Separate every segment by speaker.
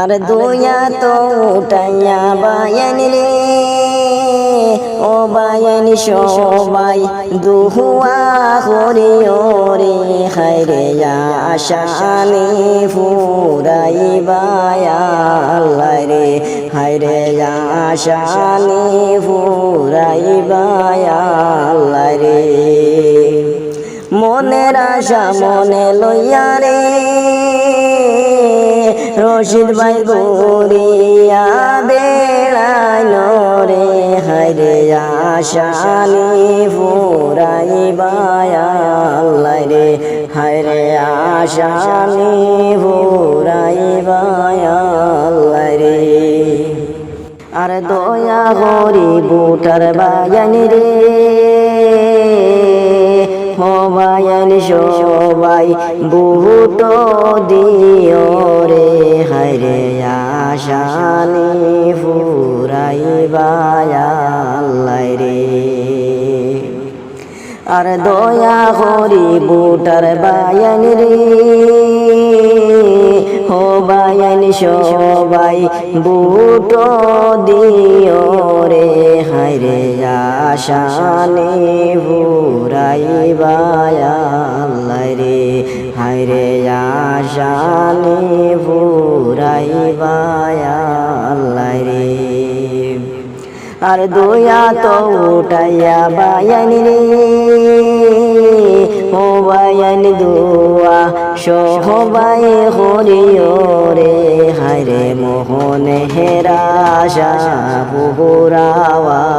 Speaker 1: আর দুয়া তো উঠাইয়া বায়ান রে। ও বায়ান সবাই দুহুয়া করিও রে। খাইরে আশানি ফুরাই বায়াল্লাই রে। হাইরে আশানি ফুরাই বায়াল্লাই রে। মনের আশা মনে লইয়া রে। রশিদ ভাই গরিয়া বেড়াই রে হাইরে আশানি ফুরাই বায়াল্লাই রে হাইরে আশানি ফুরাই বায়াল্লাই রে। আর দয়া হরি বুটার বায়ানি রে হবায়ান সবাই বুট দিও। ফুরাই রে আর দয়া হরি বুটার বায়ান রে হো বায়ান সবাই বুট দিও রে হায়রে আশানে বুড়াই বায়াল্লাই রে হায়রে আশানে বুড়াই বায়াল্লাই রে আর দয়া তো উঠাইয়া বায়ান রে। ও বায়ান দোয়া সহবাই হরিও রে। হায়রে মোহন হেরাশা পুহুরাওয়াল্লা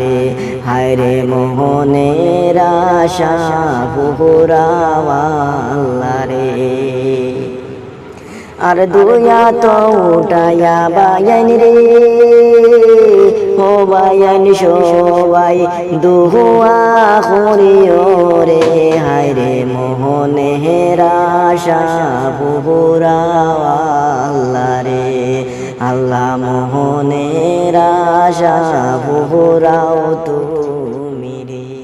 Speaker 1: রে হায়রে মোহনের আশা রে আর দুয়া তো উঠায়া বায়ান রে। সবাই, দুহুয়া করিও রে, হায় রে মোহনে হেরাশা বুহুরা রে, আল্লাহ মোহনে রাশা বুহুরাও তুমি রে।